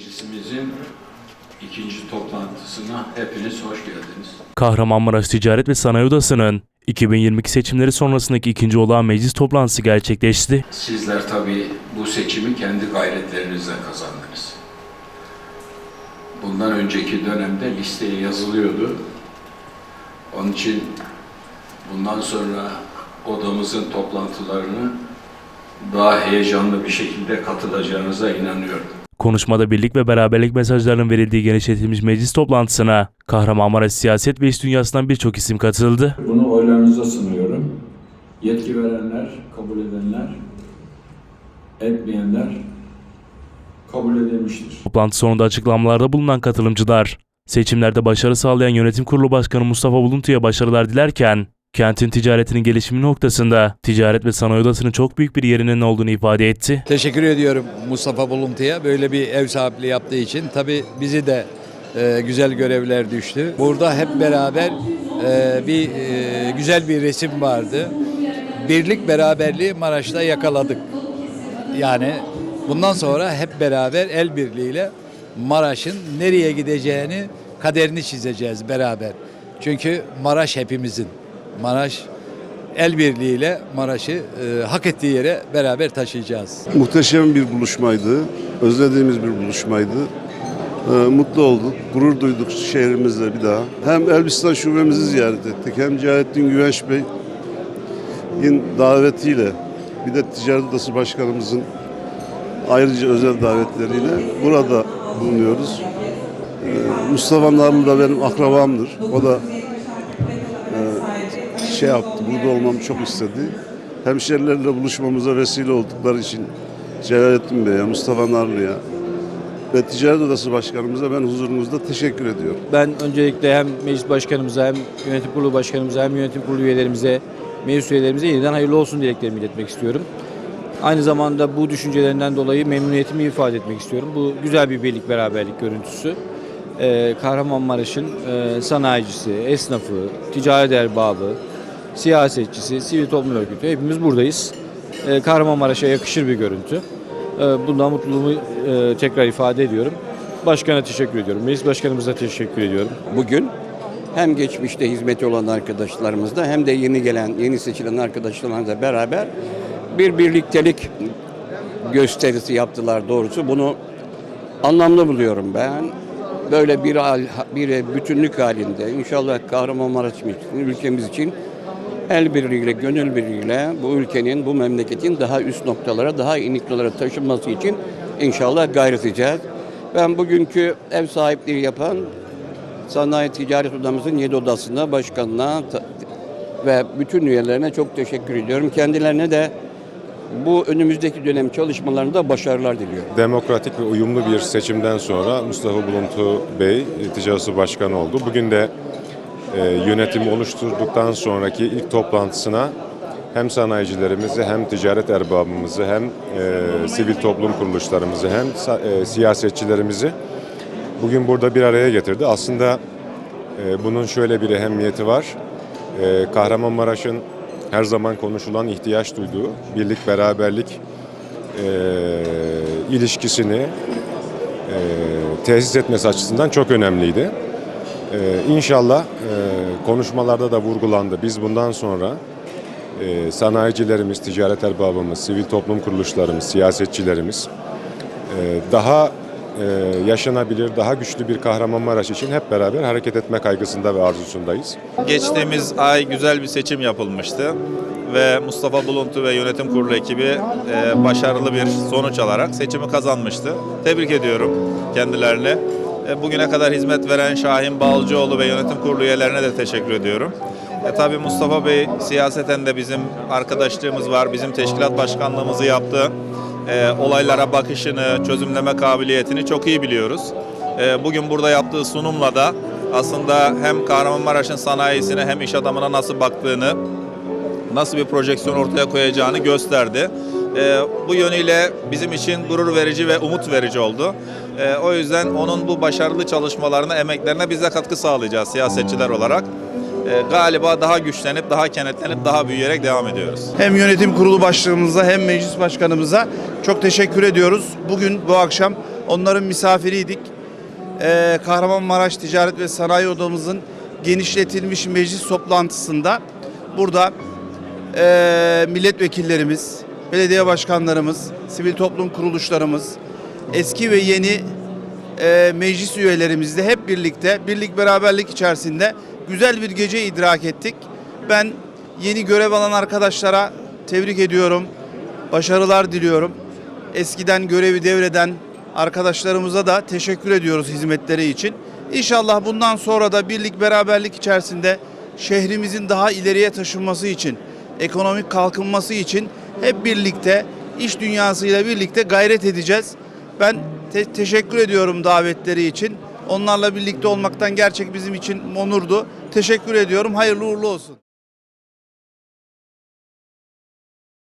Meclisimizin ikinci toplantısına hepiniz hoş geldiniz. Kahramanmaraş Ticaret ve Sanayi Odası'nın 2022 seçimleri sonrasındaki ikinci olağan meclis toplantısı gerçekleşti. Sizler tabii bu seçimi kendi gayretlerinizle kazandınız. Bundan önceki dönemde listeye yazılıyordu. Onun için bundan sonra odamızın toplantılarını daha heyecanlı bir şekilde katılacağınıza inanıyorum. Konuşmada birlik ve beraberlik mesajlarının verildiği genişletilmiş meclis toplantısına Kahramanmaraş siyaset ve iş dünyasından birçok isim katıldı. Bunu oylarınıza sunuyorum. Yetki verenler, kabul edenler, etmeyenler kabul edilmiştir. Toplantı sonunda açıklamalarda bulunan katılımcılar, seçimlerde başarı sağlayan yönetim kurulu başkanı Mustafa Buluntu'ya başarılar dilerken, kentin ticaretinin gelişimi noktasında ticaret ve sanayi odasının çok büyük bir yerinin olduğunu ifade etti. Teşekkür ediyorum Mustafa Buluntu'ya böyle bir ev sahipliği yaptığı için. Tabii bizi de e, güzel görevler düştü. Burada hep beraber e, bir e, güzel bir resim vardı. Birlik beraberliği Maraş'ta yakaladık. Yani bundan sonra hep beraber el birliğiyle Maraş'ın nereye gideceğini kaderini çizeceğiz beraber. Çünkü Maraş hepimizin. Maraş el birliğiyle Maraş'ı e, hak ettiği yere beraber taşıyacağız. Muhteşem bir buluşmaydı. Özlediğimiz bir buluşmaydı. Ee, mutlu olduk, gurur duyduk şehrimizle bir daha. Hem Elbistan şubemizi ziyaret ettik, hem Cihalettin Güvenç Bey'in davetiyle, bir de Ticaret Odası Başkanımızın ayrıca özel davetleriyle burada bulunuyoruz. Ee, Mustafa Narlı da benim akrabamdır. O da e, şey yaptı, burada olmamı çok istedi. Hemşerilerle buluşmamıza vesile oldukları için Celalettin Bey'e, Mustafa Narlı'ya ve Ticaret Odası Başkanımıza ben huzurunuzda teşekkür ediyorum. Ben öncelikle hem meclis başkanımıza hem yönetim kurulu başkanımıza hem yönetim kurulu üyelerimize, meclis üyelerimize yeniden hayırlı olsun dileklerimi iletmek istiyorum. Aynı zamanda bu düşüncelerinden dolayı memnuniyetimi ifade etmek istiyorum. Bu güzel bir birlik beraberlik görüntüsü. Ee, Kahramanmaraş'ın e, sanayicisi, esnafı, ticaret erbabı, siyasetçisi, sivil toplum örgütü hepimiz buradayız. Ee, Kahramanmaraş'a yakışır bir görüntü. Ee, bundan mutluluğumu e, tekrar ifade ediyorum. Başkana teşekkür ediyorum. Meclis başkanımıza teşekkür ediyorum. bugün hem geçmişte hizmeti olan arkadaşlarımızla hem de yeni gelen, yeni seçilen arkadaşlarımızla beraber bir birliktelik gösterisi yaptılar doğrusu. Bunu anlamlı buluyorum ben. Böyle bir, bir bütünlük halinde inşallah Kahramanmaraş için, ülkemiz için el birliğiyle, gönül birliğiyle bu ülkenin, bu memleketin daha üst noktalara, daha iyi noktalara taşınması için inşallah gayret edeceğiz. Ben bugünkü ev sahipliği yapan Sanayi Ticaret Odamızın 7 odasına, başkanına ve bütün üyelerine çok teşekkür ediyorum. Kendilerine de bu önümüzdeki dönem çalışmalarında başarılar diliyorum. Demokratik ve uyumlu bir seçimden sonra Mustafa Buluntu Bey Ticaret Odası Başkanı oldu. Bugün de e, yönetimi oluşturduktan sonraki ilk toplantısına hem sanayicilerimizi hem ticaret erbabımızı hem e, sivil toplum kuruluşlarımızı hem e, siyasetçilerimizi bugün burada bir araya getirdi. Aslında e, bunun şöyle bir ehemmiyeti var. E, Kahramanmaraş'ın her zaman konuşulan ihtiyaç duyduğu birlik, beraberlik e, ilişkisini e, tesis etmesi açısından çok önemliydi. E, inşallah e, konuşmalarda da vurgulandı. Biz bundan sonra e, sanayicilerimiz, ticaret erbabımız, sivil toplum kuruluşlarımız, siyasetçilerimiz e, daha e, yaşanabilir, daha güçlü bir Kahramanmaraş için hep beraber hareket etme kaygısında ve arzusundayız. Geçtiğimiz ay güzel bir seçim yapılmıştı ve Mustafa Buluntu ve yönetim kurulu ekibi e, başarılı bir sonuç alarak seçimi kazanmıştı. Tebrik ediyorum kendilerini. E, bugüne kadar hizmet veren Şahin Balcıoğlu ve yönetim kurulu üyelerine de teşekkür ediyorum. E, tabii Mustafa Bey siyaseten de bizim arkadaşlığımız var, bizim teşkilat başkanlığımızı yaptı. E, olaylara bakışını, çözümleme kabiliyetini çok iyi biliyoruz. E, bugün burada yaptığı sunumla da aslında hem Kahramanmaraş'ın sanayisine hem iş adamına nasıl baktığını, nasıl bir projeksiyon ortaya koyacağını gösterdi. Ee, bu yönüyle bizim için gurur verici ve umut verici oldu. Ee, o yüzden onun bu başarılı çalışmalarına, emeklerine biz de katkı sağlayacağız siyasetçiler olarak. Ee, galiba daha güçlenip, daha kenetlenip, daha büyüyerek devam ediyoruz. Hem yönetim kurulu başkanımıza hem meclis başkanımıza çok teşekkür ediyoruz. Bugün bu akşam Onların misafiriydik. Ee, Kahramanmaraş Ticaret ve Sanayi Odamızın genişletilmiş meclis toplantısında burada e, milletvekillerimiz, belediye başkanlarımız, sivil toplum kuruluşlarımız, eski ve yeni e, meclis üyelerimizle hep birlikte birlik beraberlik içerisinde güzel bir gece idrak ettik. Ben yeni görev alan arkadaşlara tebrik ediyorum. Başarılar diliyorum. Eskiden görevi devreden arkadaşlarımıza da teşekkür ediyoruz hizmetleri için. İnşallah bundan sonra da birlik beraberlik içerisinde şehrimizin daha ileriye taşınması için, ekonomik kalkınması için hep birlikte iş dünyasıyla birlikte gayret edeceğiz. Ben te- teşekkür ediyorum davetleri için. Onlarla birlikte olmaktan gerçek bizim için onurdu. Teşekkür ediyorum. Hayırlı uğurlu olsun.